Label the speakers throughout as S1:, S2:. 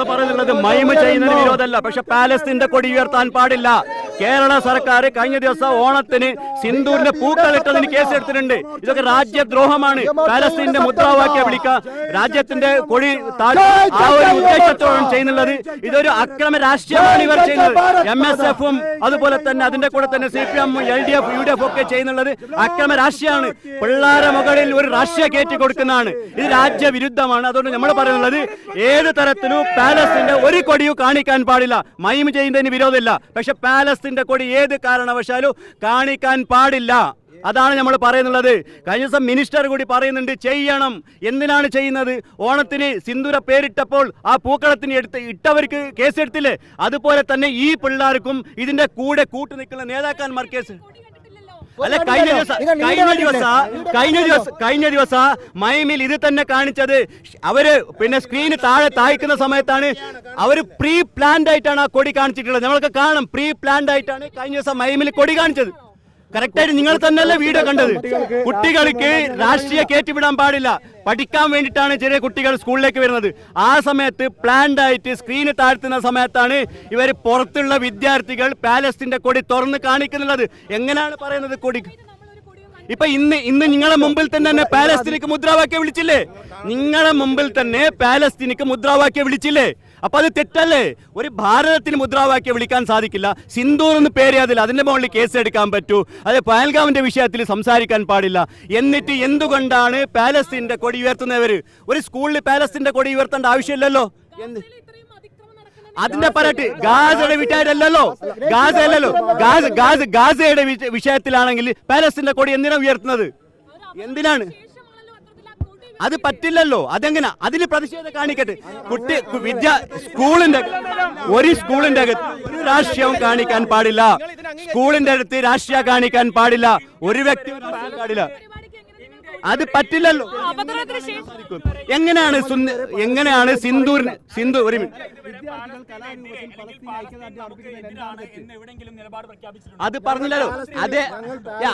S1: നമ്മൾ പറയുന്നത് മൈമ ചെയ്യുന്നതിന് വിരോധമല്ല പക്ഷെ പാലസ്തീന്റെ കൊടി ഉയർത്താൻ പാടില്ല. കേരള സർക്കാർ കഴിഞ്ഞ ദിവസം ഓണത്തിന് സിന്ദൂരിന്റെ പൂക്കളിട്ടതിന് കേസെടുത്തിട്ടുണ്ട് ഇതൊക്കെ രാജ്യദ്രോഹമാണ്. പാലസ്തീന്റെ മുദ്രാവാക്യം വിളിക്കുക രാജ്യത്തിന്റെ കൊടി ആ ഒരു ഉദ്ദേശത്തോടാണ് ചെയ്യുന്നുള്ളത് ഇതൊരു അക്രമ രാഷ്ട്രീയമാണ് ഇവർ ചെയ്യുന്നത്. എം എസ് എഫും അതുപോലെ തന്നെ അതിന്റെ കൂടെ തന്നെ C P M L D F U D F ഒക്കെ ചെയ്യുന്നുള്ളത് അക്രമ രാഷ്ട്രീയമാണ്. പിള്ളേരെ മുകളിൽ ഒരു രാഷ്ട്രീയ കയറ്റി കൊടുക്കുന്നതാണ്. ഇത് രാജ്യവിരുദ്ധമാണ് അതുകൊണ്ട് നമ്മൾ പറയുന്നത് ഏത് തരത്തിലും പാലസ്തീന്റെ ഒരു കൊടിയും കാണിക്കാൻ പാടില്ല. മൈം ചെയ്യുന്നതിന് വിരോധമില്ല. പക്ഷെ പാലസ്തീന്റെ കൊടി ഏത് കാരണവശാലും കാണിക്കാൻ പാടില്ല. അതാണ് നമ്മൾ പറയുന്നുള്ളത്. കഴിഞ്ഞ ദിവസം മിനിസ്റ്റർ കൂടി പറയുന്നുണ്ട് ചെയ്യണം. എന്തിനാണ് ചെയ്യുന്നത്? ഓണത്തിന് സിന്ദൂര പേരിട്ടപ്പോൾ ആ പൂക്കളത്തിന് എടുത്ത് ഇട്ടവർക്ക് കേസെടുത്തില്ലേ? അതുപോലെ തന്നെ ഈ പിള്ളേർക്കും ഇതിന്റെ കൂടെ കൂട്ടു നിൽക്കുന്ന നേതാക്കന്മാർ കേസ് അല്ല കഴിഞ്ഞ ദിവസം കഴിഞ്ഞ ദിവസം കഴിഞ്ഞ ദിവസം കഴിഞ്ഞ ദിവസം മൈമിൽ ഇത് തന്നെ കാണിച്ചത്. അവർ പിന്നെ സ്ക്രീന് താഴെ താഴ്ക്കുന്ന സമയത്താണ് അവർ പ്രീ പ്ലാൻഡ് ആയിട്ടാണ് ആ കൊടി കാണിച്ചിട്ടുള്ളത്. നമ്മൾക്ക് കാണാം പ്രീ പ്ലാൻഡ് ആയിട്ടാണ് കഴിഞ്ഞ ദിവസം മൈമിൽ കൊടി കാണിച്ചത്. കറക്റ്റായിട്ട് നിങ്ങൾ തന്നെയല്ലേ വീഡിയോ കണ്ടത്? കുട്ടികൾക്ക് രാഷ്ട്രീയ കയറ്റിവിടാൻ പാടില്ല. പഠിക്കാൻ വേണ്ടിയിട്ടാണ് ചെറിയ കുട്ടികൾ സ്കൂളിലേക്ക് വരുന്നത്. ആ സമയത്ത് പ്ലാൻഡ് ആയിട്ട് സ്ക്രീന് താഴ്ത്തുന്ന സമയത്താണ് ഇവർ പുറത്തുള്ള വിദ്യാർത്ഥികൾ പാലസ്റ്റിന്റെ കൊടി തുറന്ന് കാണിക്കുന്നുള്ളത്. എങ്ങനെയാണ് പറയുന്നത് കൊടി? ഇപ്പൊ ഇന്ന് ഇന്ന് നിങ്ങളെ മുമ്പിൽ തന്നെ തന്നെ പാലസ്തീനിക്ക് മുദ്രാവാക്യം വിളിച്ചില്ലേ? നിങ്ങളെ മുമ്പിൽ തന്നെ പാലസ്തീനിക്ക് മുദ്രാവാക്യം വിളിച്ചില്ലേ? അപ്പൊ അത് തെറ്റല്ലേ? ഒരു ഭാരതത്തിന് മുദ്രാവാക്യം വിളിക്കാൻ സാധിക്കില്ല. സിന്ദൂർ എന്ന് പേര് അതിൽ അതിന്റെ മുകളിൽ കേസ് എടുക്കാൻ പറ്റൂ. അത് പഹൽഗാവിന്റെ വിഷയത്തിൽ സംസാരിക്കാൻ പാടില്ല. എന്നിട്ട് എന്തുകൊണ്ടാണ് പാലസ്തീന്റെ കൊടി ഉയർത്തുന്നവർ ഒരു സ്കൂളിൽ പാലസ്തീന്റെ കൊടി ഉയർത്തേണ്ട ആവശ്യമില്ലല്ലോ? എന്ത് അതിന്റെ പറയട്ടെ ഗാസയുടെ വിഷയത്തിലല്ലോ ഗാസ അല്ലല്ലോ ഗാസ ഗാസ ഗാസയുടെ വിഷ- വിഷയത്തിലാണെങ്കിൽ പാലസ്തീന്റെ കൊടി എന്തിനാണ് ഉയർത്തുന്നത്? എന്തിനാണ്? അത് പറ്റില്ലല്ലോ. അതെങ്ങനെ? അതിൽ പ്രതിഷേധം കാണിക്കട്ടെ. കുട്ടി വിദ്യ സ്കൂളിന്റെ ഒരു സ്കൂളിന്റെ അകത്ത് ഒരു രാഷ്ട്രീയവും കാണിക്കാൻ പാടില്ല. സ്കൂളിന്റെ അടുത്ത് രാഷ്ട്രീയ കാണിക്കാൻ പാടില്ല. ഒരു വ്യക്തി രാഷ്ട്രീയം പാടില്ല അത് പറ്റില്ലല്ലോ. എങ്ങനെയാണ് എങ്ങനെയാണ് സിന്ധൂരിന് സിന്ധു ഒരു അത് പറഞ്ഞില്ലല്ലോ. അതെ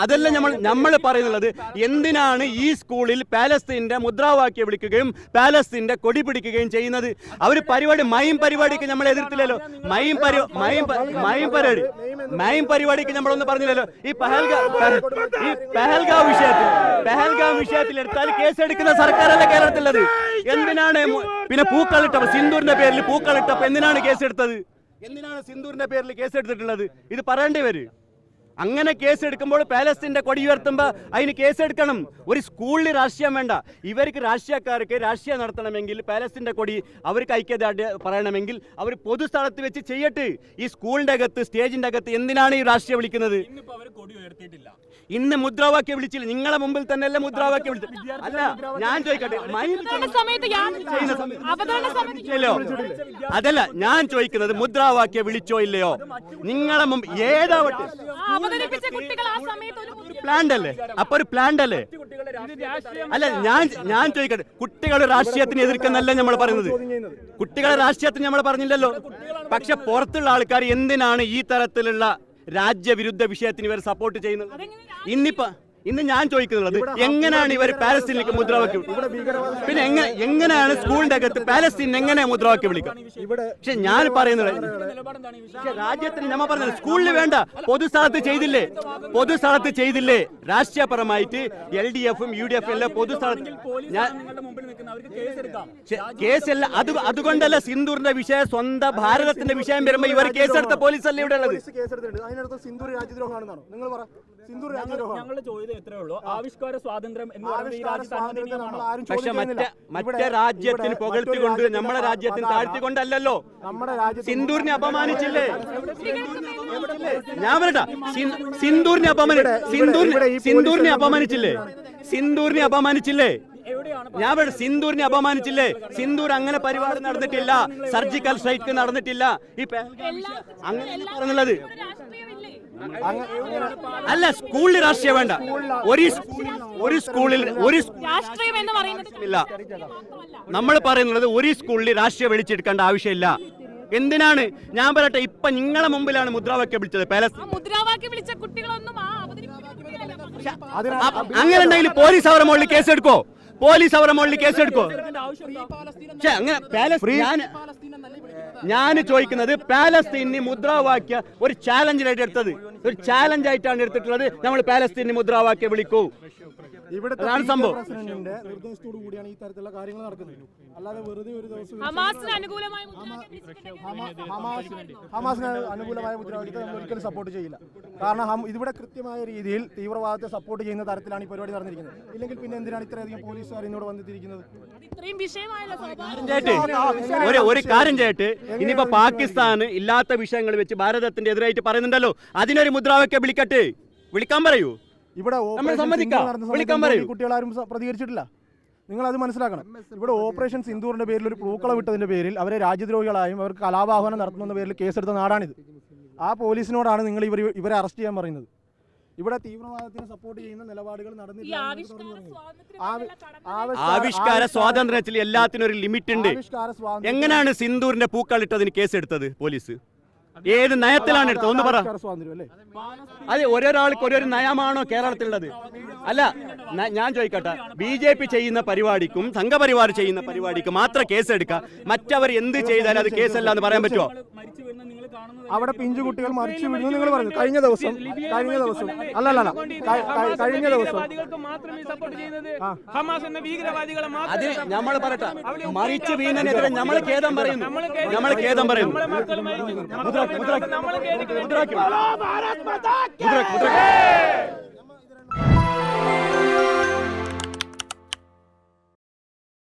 S1: അതെല്ലാം നമ്മൾ നമ്മൾ പറയുന്നുള്ളത് എന്തിനാണ് ഈ സ്കൂളിൽ പാലസ്തീന്റെ മുദ്രാവാക്യം വിളിക്കുകയും പാലസ്തീന്റെ കൊടി പിടിക്കുകയും ചെയ്യുന്നത്? അവർ പരിപാടി മയം പരിപാടിക്ക് നമ്മൾ എതിർത്തില്ലല്ലോ. മയം പരി മയം മയം പരിപാടി മയം പരിപാടിക്ക് നമ്മളൊന്നും പറഞ്ഞില്ലല്ലോ. ഈ പഹൽഗാ ഈ പെഹൽഗാവ് വിഷയത്തിൽ പെഹൽഗാവ് വിഷയത്തിൽ എടുത്താൽ കേസെടുക്കുന്ന സർക്കാരല്ല കേരളത്തിലുള്ളത്? എന്തിനാണ് പിന്നെ പൂക്കളിട്ടപ്പോ സിന്ദൂരിന്റെ പേരിൽ പൂക്കളിട്ടപ്പോ എന്തിനാണ് കേസെടുത്തത്? എന്തിനാണ് സിന്ദൂരിന്റെ പേരിൽ കേസെടുത്തിട്ടുള്ളത്? ഇത് പറയേണ്ടി വരും. അങ്ങനെ കേസ് എടുക്കുമ്പോൾ പാലസ്തീന്റെ കൊടി ഉയർത്തുമ്പോൾ അതിന് കേസെടുക്കണം. ഒരു സ്കൂളിൽ രാഷ്ട്രീയം വേണ്ട. ഇവർക്ക് രാഷ്ട്രീയക്കാർക്ക് രാഷ്ട്രീയം നടത്തണമെങ്കിൽ പാലസ്തീന്റെ കൊടി അവർക്ക് ഐക്യദാർഢ്യ പറയണമെങ്കിൽ അവർ പൊതുസ്ഥലത്ത് വെച്ച് ചെയ്യട്ടെ. ഈ സ്കൂളിന്റെ അകത്ത് സ്റ്റേജിന്റെ അകത്ത് എന്തിനാണ് ഈ രാഷ്ട്രീയം വിളിക്കുന്നത്? ഇന്ന് മുദ്രാവാക്യം വിളിച്ചില്ല. നിങ്ങളെ മുമ്പിൽ തന്നെയല്ലേ മുദ്രാവാക്യം വിളിച്ചത്. അല്ല ഞാൻ ചോദിക്കട്ടെ അതല്ല ഞാൻ ചോദിക്കുന്നത് മുദ്രാവാക്യം വിളിച്ചോ ഇല്ലയോ? നിങ്ങളെ മുമ്പ് ഏതാവട്ടെ
S2: പ്ലാന്റല്ലേ
S1: പ്ലാൻഡ് അല്ലേ അപ്പൊ ഒരു പ്ലാൻഡ് അല്ലേ അല്ല ഞാൻ ഞാൻ ചോദിക്കട്ടെ കുട്ടികൾ രാഷ്ട്രീയത്തിന് എതിർക്കുന്നല്ല നമ്മൾ പറയുന്നത്? കുട്ടികളെ രാഷ്ട്രീയത്തിന് നമ്മൾ പറഞ്ഞില്ലല്ലോ. പക്ഷെ പുറത്തുള്ള ആൾക്കാർ എന്തിനാണ് ഈ തരത്തിലുള്ള രാജ്യവിരുദ്ധ വിഷയത്തിന് ഇവർ സപ്പോർട്ട് ചെയ്യുന്നത്. ഇന്നിപ്പോ ഇന്ന് ഞാൻ ചോദിക്കുന്നുള്ളത് എങ്ങനെയാണ് ഇവർ പാലസ്തീനിലേക്ക് മുദ്രാവാക്യം പിന്നെ എങ്ങനെ എങ്ങനെയാണ് സ്കൂളിന്റെ അകത്ത് പാലസ്തീൻ എങ്ങനെ മുദ്രാവാക്യം വിളിക്കുക പക്ഷെ ഞാൻ പറയുന്നത് രാജ്യത്തിന് നമ്മ പറഞ്ഞത് സ്കൂളിൽ വേണ്ട പൊതുസ്ഥലത്ത് ചെയ്തില്ലേ? പൊതുസ്ഥലത്ത് ചെയ്തില്ലേ? രാഷ്ട്രീയപരമായിട്ട് എൽ ഡി എഫും യു ഡി എഫും എല്ലാം പൊതുസ്ഥലത്ത് ഞാൻ കേസല്ല അത് അതുകൊണ്ടല്ല സിന്ദൂറിന്റെ വിഷയം സ്വന്തം ഭാരതത്തിന്റെ വിഷയം വരുമ്പോ ഇവർ കേസെടുത്ത പോലീസല്ലേ ഇവിടെ ഉള്ളത്?
S3: സിന്ദൂർ രാജ്യദ്രോഹമാണെന്നാണോ? നിങ്ങൾ പറ. സിന്ദൂർ രാജ്യദ്രോഹമാണ്.
S4: ചോദ്യം ഉള്ളൂ ആവിഷ്കാര സ്വാതന്ത്ര്യം എന്ന് പറയുന്നത്
S1: പക്ഷെ മറ്റേ മറ്റേ
S3: ഇവിടെ-
S1: രാജ്യത്തിന് പുകഴ്ത്തിക്കൊണ്ട് നമ്മുടെ രാജ്യത്തിന് താഴ്ത്തിക്കൊണ്ടല്ലോ
S3: നമ്മുടെ
S1: സിന്ദൂരിനെ അപമാനിച്ചില്ലേ ഞാൻ സിൻ- സിന്ദൂരിനെ അപമാനി സിന്ദൂരിനെ സിന്ദൂരിനെ അപമാനിച്ചില്ലേ സിന്ദൂരിനെ അപമാനിച്ചില്ലേ
S4: എവിടെയാണ്
S1: ഞാൻ പറ സിന്ദൂരിനെ അപമാനിച്ചില്ലേ സിന്ദൂർ അങ്ങനെ പരിപാടി നടന്നിട്ടില്ല സർജിക്കൽ സ്ട്രൈക്ക് നടന്നിട്ടില്ല ഈ അങ്ങനെ പറഞ്ഞുള്ളത് അല്ല സ്കൂളിൽ രാഷ്ട്രീയം വേണ്ട. ഒരു സ്കൂളിൽ ഒരു സ്കൂളിൽ ഒരു
S2: രാഷ്ട്രീയം എന്ന് പറയുന്നത്
S1: നമ്മൾ പറയുന്നത് ഒരു സ്കൂളിൽ രാഷ്ട്രീയം വിളിച്ചെടുക്കേണ്ട ആവശ്യമില്ല. എന്തിനാണ്? ഞാൻ പറയട്ടെ ഇപ്പൊ നിങ്ങളെ മുമ്പിലാണ് മുദ്രാവാക്യം വിളിച്ചത് പാലസ്
S2: മുദ്രാവാക്യം വിളിച്ച കുട്ടികളൊന്നും
S1: അങ്ങനെ ഉണ്ടെങ്കിൽ പോലീസ് അവരുടെ മുകളിൽ കേസെടുക്കോ? പോലീസ് അവരുടെ മുകളിൽ കേസെടുക്കോ? അങ്ങനെ പാലസ് ഞാൻ ചോദിക്കുന്നത് പാലസ്തീനി മുദ്രാവാക്യ ഒരു ചാലഞ്ചിലായിട്ട് എടുത്തത്. ഒരു ചാലഞ്ച് ആയിട്ടാണ് എടുത്തിട്ടുള്ളത്. നമ്മൾ പാലസ്തീനി മുദ്രാവാക്യം വിളിക്കൂ.
S3: ഇവിടുത്തെ
S1: സംഭവം.
S3: പ്രസിഡന്റിന്റെ നിർദ്ദേശത്തോടു കൂടിയാണ് ഈ തരത്തിലുള്ള കാര്യങ്ങൾ നടക്കുന്നത്. അല്ലാതെ വെറുതെ ഒരു ദിവസം
S2: ഹമാസിന് അനുകൂലമായ
S3: ഹമാസിന് അനുകൂലമായ മുദ്രാവാക്യത്തെ നമ്മൾ ഒരിക്കലും സപ്പോർട്ട് ചെയ്യില്ല. കാരണം ഇവിടെ കൃത്യമായ രീതിയിൽ തീവ്രവാദത്തെ സപ്പോർട്ട് ചെയ്യുന്ന തരത്തിലാണ് ഈ പരിപാടി നടന്നിരിക്കുന്നത്. ഇല്ലെങ്കിൽ പിന്നെ എന്തിനാണ് ഇത്രയധികം പോലീസുകാർ ഇന്നോട് വന്നിരിക്കുന്നത്
S2: അത് ഇത്രയും വിഷയമായല്ലോ സ്വാഭാവികം
S1: ഒരു ഒരു കാര്യം ചെയ്യട്ടെ ഇനിയിപ്പോ പാകിസ്ഥാൻ ഇല്ലാത്ത വിഷയങ്ങൾ വെച്ച് ഭാരതത്തിന്റെ എതിരായിട്ട് പറയുന്നുണ്ടല്ലോ. അതിനൊരു മുദ്രാവാക്യം വിളിക്കട്ടെ. വിളിക്കാൻ പറയൂ.
S3: ഇവിടെ കുട്ടികൾ കുട്ടികളാരും പ്രതികരിച്ചിട്ടില്ല. നിങ്ങൾ അത് മനസ്സിലാക്കണം ഇവിടെ ഓപ്പറേഷൻ സിന്ദൂറിന്റെ പേരിൽ ഒരു പൂക്കള വിട്ടതിന്റെ പേരിൽ അവരെ രാജ്യദ്രോഹികളായും അവർക്ക് കലാപാഹനം നടത്തുന്ന പേരിൽ കേസെടുത്ത നാടാണിത്. ആ പോലീസിനോടാണ് നിങ്ങൾ ഇവർ ഇവരെ അറസ്റ്റ് ചെയ്യാൻ പറയുന്നത്. ഇവിടെ തീവ്രവാദത്തിന് സപ്പോർട്ട് ചെയ്യുന്ന നിലപാടുകൾ നടന്നില്ല
S2: ആവിഷ്കാര
S1: സ്വാതന്ത്ര്യത്തിൽ എല്ലാത്തിനും ഒരു ലിമിറ്റ് ഉണ്ട് എങ്ങനെയാണ് സിന്ദൂറിന്റെ പൂക്കളിട്ടതിന് കേസെടുത്തത് പോലീസ്? ഏത് നയത്തിലാണ് എടുത്തത് ഒന്ന് പറ അതെ ഓരോരാൾക്ക് ഓരോരു നയമാണോ കേരളത്തിലുള്ളത് അല്ല ഞാൻ ചോദിക്കട്ടെ ബി ജെ പി ചെയ്യുന്ന പരിപാടിക്കും സംഘപരിവാർ ചെയ്യുന്ന പരിപാടിക്കും മാത്രം കേസെടുക്കുക മറ്റവർ എന്ത് ചെയ്താലും അത് കേസല്ല എന്ന് പറയാൻ പറ്റുമോ
S3: അവിടെ പിഞ്ചു കുട്ടികൾ മരിച്ചു വീഴുന്നു നിങ്ങൾ പറഞ്ഞു കഴിഞ്ഞ ദിവസം കഴിഞ്ഞ ദിവസം അല്ല അല്ല കഴിഞ്ഞ ദിവസം
S5: ഭീകരവാദികൾക്ക് മാത്രമേ സപ്പോർട്ട് ചെയ്യുന്നത് ഹമാസ് എന്ന ഭീകരവാദികളെ
S1: അത് നമ്മൾ പറയട്ടെ മരിച്ചു വീണതിനെതിരെ നമ്മൾ ഖേദം പറയുന്നു നമ്മൾ ഖേദം പറയുന്നു
S5: മക്കളുമായി
S1: മുദ്രാക്കി മുദ്രാക്കി
S5: നമ്മൾ കേൾക്കുന്നത്
S1: മുദ്രാക്കി മുദ്രാക്കി മുദ്രാക്കി